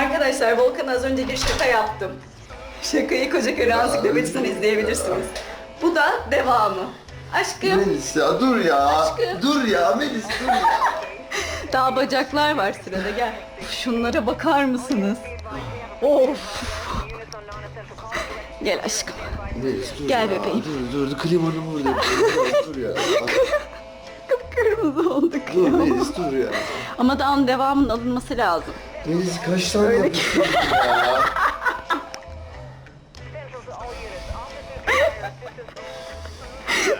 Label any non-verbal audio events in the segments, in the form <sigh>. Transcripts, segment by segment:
Arkadaşlar Volkan az önce bir şaka yaptım. Şakayı koca köre ansiklopedisinden izleyebilirsiniz. Bu da devamı. Aşkım Melis ya dur ya. Aşkım. Dur ya Melis dur ya. <laughs> daha bacaklar var sırada gel. Şunlara bakar mısınız? Of. Gel aşkım. Melis dur Gel ya. bebeğim. Dur dur dur klimanı burada. Dur, dur ya. <laughs> Kıpkırmızı olduk Dur ya. Melis dur ya. Ama daha onun devamının alınması lazım. Melis kaç tane yapıyorsun ya? <laughs>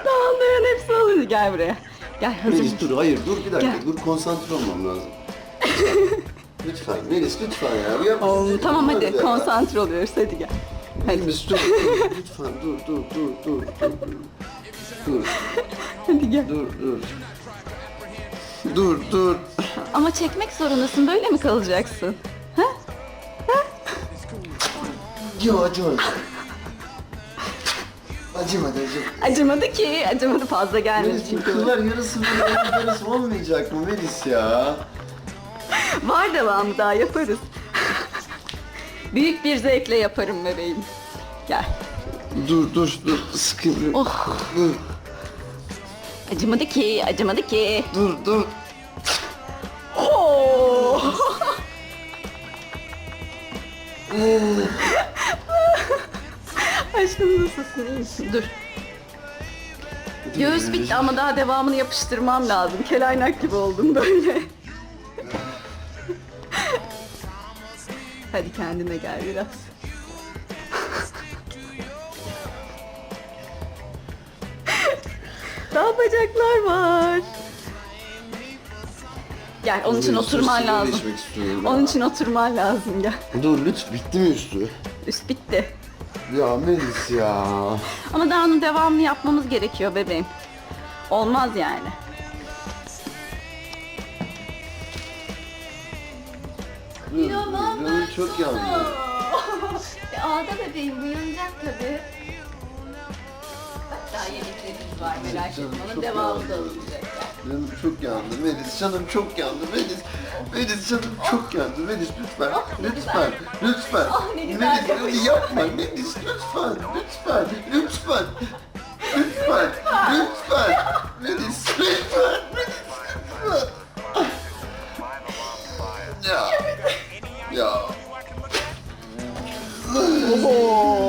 Daha onların hepsi alındı. Gel buraya. Gel hazır Melis dur hayır dur bir dakika Gel. dur konsantre olmam lazım. <laughs> lütfen Melis lütfen ya. Yap, Oo, tamam hadi ya. konsantre oluyoruz hadi gel. Hadi, Melis dur, dur lütfen dur dur dur dur dur. Dur hadi gel. dur dur. Dur dur. Ama çekmek zorundasın böyle mi kalacaksın? Ha? Ya acımadı. Acımadı acımadı. Acımadı ki. Acımadı fazla gelmedi Melis bu çünkü. kıllar yarısı böyle yarısı olmayacak mı Melis ya? Var devamı daha yaparız. Büyük bir zevkle yaparım bebeğim. Gel. Dur dur dur sıkayım. Oh. Dur Acımadı ki, acımadı ki. dur dur. Oo. <laughs> Aşkım nasılsın? iyi misin? Dur. Göğüs bitti ama daha devamını yapıştırmam lazım. Kelaynak gibi oldum böyle. <laughs> Hadi kendine gel biraz. Daha bacaklar var. Gel onun için Melis, oturman sigara lazım. içmek istiyorum ya. Onun için oturman lazım gel. Dur lütfen bitti mi üstü? Üst bitti. Ya Melis ya. Ama daha onun devamını yapmamız gerekiyor bebeğim. Olmaz yani. Dur, canım çok yandı. <laughs> Ağda bebeğim uyanacak tabii. Daha yemeklerimiz var merak etme. Onun çok devamı da olacak. Canım çok yandı Melis, canım çok yandı Melis. Melis canım çok yandı Melis lütfen, Ah, ne lütfen, güzel. lütfen. Ah, ne güzel Melis yapıyorsun. öyle yapma Melis lütfen, lütfen, lütfen. Lütfen, lütfen. Melis lütfen, Melis lütfen. Ya. Ya. Oo.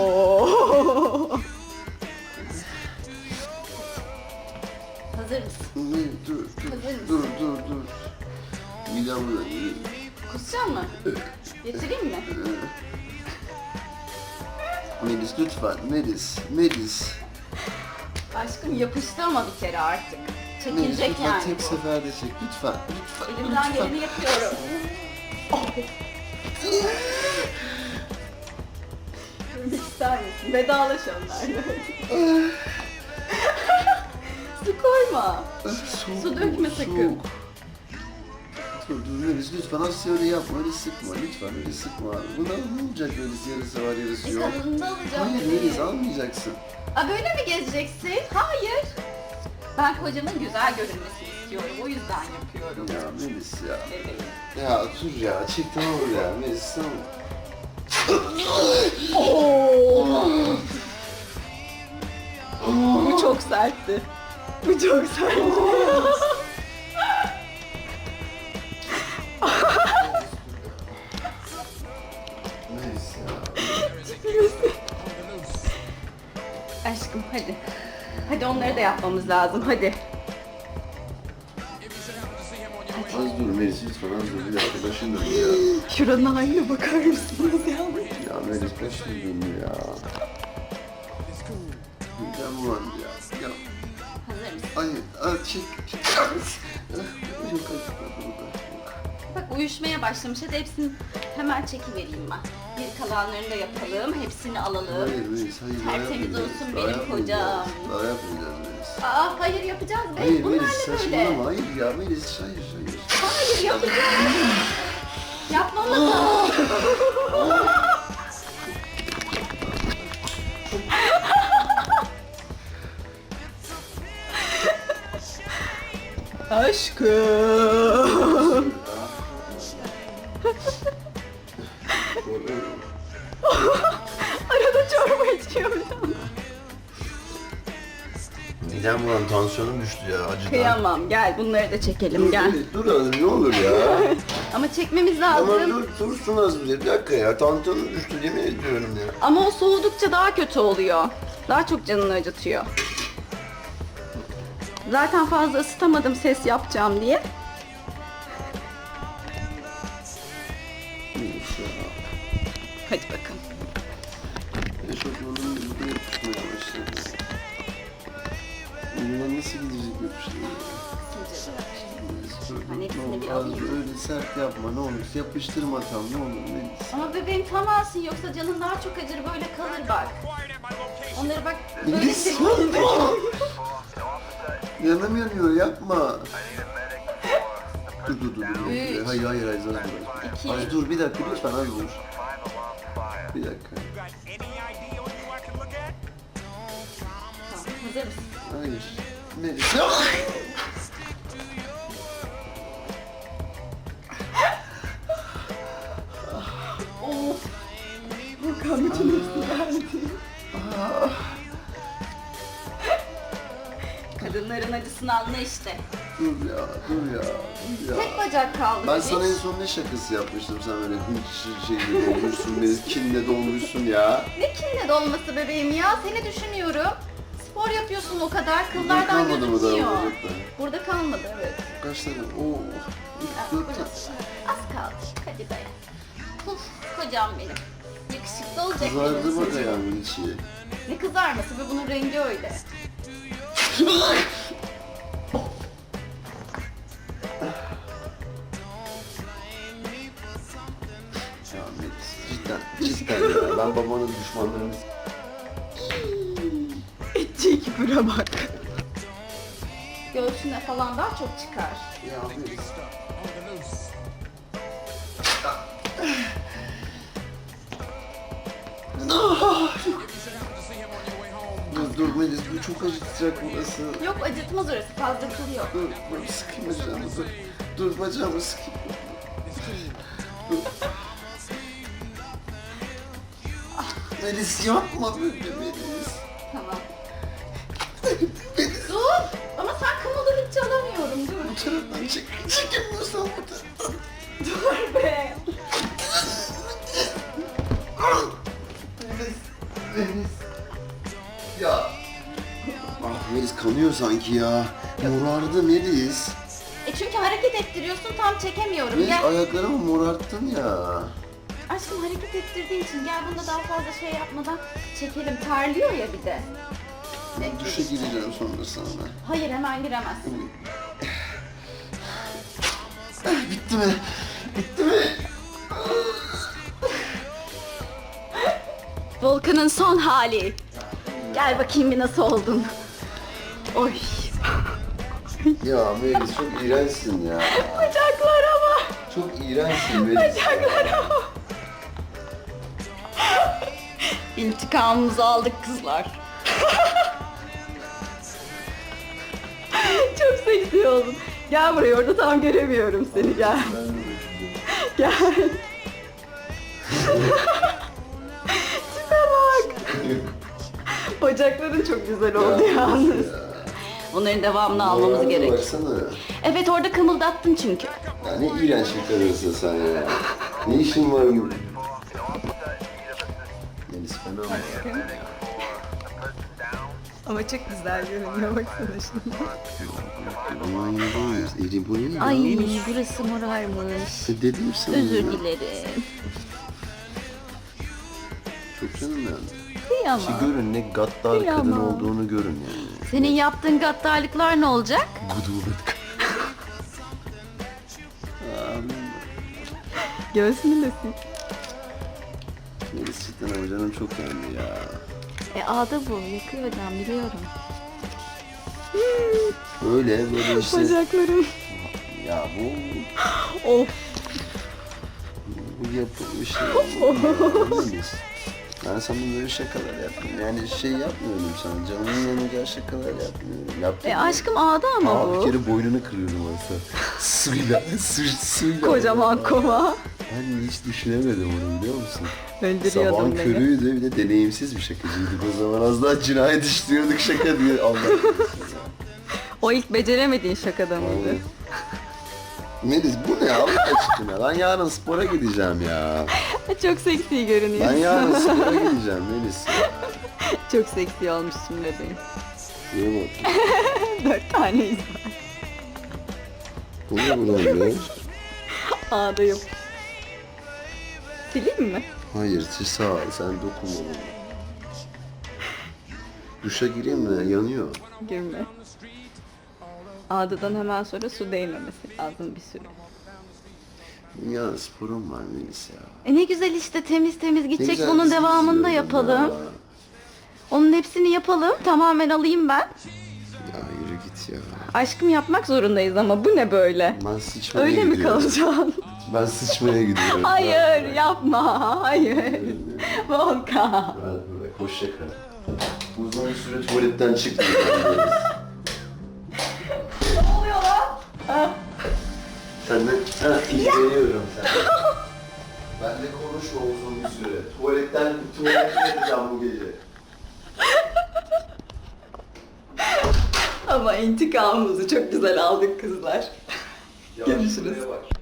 Hazır mısın? Dur, dur, Hazır mısın? dur, dur, dur. Midem bulanıyor. Kusacak mı? Getireyim mi? Melis lütfen, Melis, Melis. Aşkım yapıştı ama bir kere artık. Melis Çekilecek lütfen yani tek bu. seferde çek, lütfen, lütfen, Elimden lütfen. geleni yapıyorum. İster misin? Vedalaş onlarla. Koyma. Soğuk, Su dökme soğuk. sakın. Dur dur Melis lütfen Asya öyle yapma, öyle sıkma, lütfen öyle sıkma. Buna ne olacak Melis yarısı var yarısı Bir yok. kanalında alacağım Hayır. Melis almayacaksın. Aa, böyle mi gezeceksin? Hayır. Ben kocamın güzel görünmesini istiyorum. O yüzden yapıyorum. Ya Melis ya. Bebeğim. Ya dur ya, çek tamam ya Melis tamam. Bu çok sertti. Bu çok ya. Aşkım hadi. Hadi onları da yapmamız lazım. Hadi. Az dur Melis lütfen az dur bir dakika başım dönüyor ya. Şuranın haline bakar mısınız ya? Ya Melis başım dönüyor ya. Midem bulandı ya. Hayır, hayır çek. çek. Yok, hayır. Bak uyuşmaya başlamış. Hadi hepsini hemen çekivereyim ben. Bir kalanlarını da yapalım. Hepsini alalım. Hayır hayır. daha Tertemiz yapmayacağız. olsun Daha benim yapmayacağız. kocam. Daha yapmayacağız Melis. Aa hayır yapacağız be. Hayır Bunlar Melis ne böyle? saçmalama. Hayır ya Melis, hayır hayır. Hayır yapacağız. <laughs> Yapmamız lazım. Aşkım. <laughs> Arada çorba içiyorum. Midem bulan tansiyonum düştü ya acıdan. Kıyamam gel bunları da çekelim Dur, gel. dur, dur hanım ne olur ya. <laughs> Ama çekmemiz Ama lazım. dur dursun az bir bir dakika ya. Tansiyonum düştü yemin ediyorum ya. Ama o soğudukça daha kötü oluyor. Daha çok canını acıtıyor. Zaten fazla ısıtamadım ses yapacağım diye. Hadi bakalım. Eşofmanım burada yapışmaya başladı. Bundan nasıl gidecek yapıştırma? Az alayım. öyle sert yapma ne olur. Yapıştırma tam ne olur. Ne? Ama bebeğim tam alsın yoksa canın daha çok acır böyle kalır bak. Onları bak böyle yapma. <laughs> Yanım yanıyor yapma. Dur dur dur. dur. Üç. Hayır hayır hayır dur. İki. Az dur bir dakika lütfen az dur. Bir dakika. Hazır mısın? Hayır. Yok. <laughs> Of. Volkan bütün hepsini verdi. Kadınların acısını anla işte. Dur ya dur ya. Dur ya. Tek bacak kaldı. Ben sana en son ne şakası yapmıştım sen böyle hiç şeyle dolmuşsun, beni kinle dolmuşsun ya. Ne kinle dolması bebeğim ya? Seni düşünüyorum. Spor yapıyorsun o kadar. Kıllardan kalmadı mı daha bacaklar? Burada kalmadı evet. Kaç tane? Oo. Dört tane. burası. Az kaldı. Hadi dayan. Uf, kocam benim. Yakışıklı olacak Kızardı benim bak çocuğum. ayağımın içi. Ne kızarması ve bunun rengi öyle. Cidden, cidden ya. Ben babanın düşmanlarını Etçi bura bak. Göğsüne falan daha çok çıkar. Ya Melis. Dur dur Melis bu çok acıtacak burası. Yok acıtmaz orası fazla kıl yok. Dur, dur sıkayım bacağımı dur. Bacağımı sıkayım. Melis yapma böyle Melis. Tamam. Dur! Ama sen kımıldadıkça alamıyorum dur. Bu taraftan çek, çekemiyorsan bu taraftan. Dur be! Melis, Melis. Kanıyor sanki ya. Morardı Melis. E çünkü hareket ettiriyorsun tam çekemiyorum. Melis Gel. ayaklarımı morarttın ya. Aşkım hareket ettirdiğin için gel bunda daha fazla şey yapmadan çekelim. Terliyor ya bir de. Bekle. Duşa gireceğim sonra sana. Hayır hemen giremezsin. Bitti mi? Bitti mi? Volkan'ın son hali. Gel bakayım bir nasıl oldun. Oy. Ya Melis çok iğrençsin ya. Bacaklara bak. Çok iğrençsin Melis. Bacaklara bak. İntikamımızı aldık kızlar. Çok seksi oldun. Gel buraya orada tam göremiyorum seni gel. Gel. Tipe bak. Bacakların çok güzel oldu yalnız. Onların devamını almamız gerek. Baksana. Evet orada kımıldattın çünkü. Ya ne iğrenç bir kadınsın sen ya. Ne işin var bu? Melis fena mı? Ama çok güzel görünüyor baksana şimdi. Aman yavaş. Eli boyu ya. Ay burası morarmış. E, Dedim sana Özür ya. dilerim. Çok canım yani. Kıyamam. Ki görün ne gaddar kadın Kıyamam. olduğunu görün yani. Senin yaptığın gaddarlıklar ne olacak? Gudumet <laughs> Göğsünü de sil. Melis cidden ama canım çok yandı ya. E ağda bu. Yakıyor can biliyorum. Öyle böyle işte. Bacaklarım. Ya bu <gasps> Of. bu yapılmış şey. Melis. <laughs> Ben sana böyle şakalar yapmıyorum. Yani şey yapmıyorum sana. Canımın yanacağı şakalar yapmıyorum. Yaptım E mı? aşkım ağda ama Aa, bu. bir kere boynunu kırıyorum oysa. <laughs> Suyla, su, suyla. Kocaman kova. Ben hiç düşünemedim onu biliyor musun? Sabahın Öldürüyordun beni. körüydü bir de deneyimsiz bir şakacıydık o zaman. Az daha cinayet işliyorduk şaka diye. Allah <laughs> korusun ya. O ilk beceremediğin şakada mıydı? Vallahi. Melis bu ne Allah aşkına? Ben yarın spora gideceğim ya. Çok seksi görünüyor. Ben yarın spora gideceğim Melis. <laughs> Çok seksi olmuşsun bebeğim. Yemin bak. <laughs> Dört taneyiz var. Bu ne bu lan be? Ağdayım. Sileyim mi? Hayır sağ ol sen dokunma bana. Duşa gireyim mi? Yanıyor. Girme. Ağdadan hemen sonra su değmemesi lazım bir süre. Benim yarın sporum var Melis ya. E ne güzel işte temiz temiz gidecek güzel bunun devamını da yapalım. ya. Onun hepsini yapalım. Tamamen alayım ben. Ya yürü git ya. Aşkım yapmak zorundayız ama bu ne böyle? Ben sıçmaya Öyle mi gidiyorum. kalacaksın? Ben sıçmaya gidiyorum. Hayır yapma. Hayır. Volkan. Ben burada hoşça kal. Uzun bir süre tuvaletten çıkmıyorum. Senden ha, ilgileniyorum sen. <laughs> Benle konuşma uzun bir süre. Tuvaletten tuvalete gideceğim bu gece. Ama intikamımızı çok güzel aldık kızlar. Görüşürüz. bak.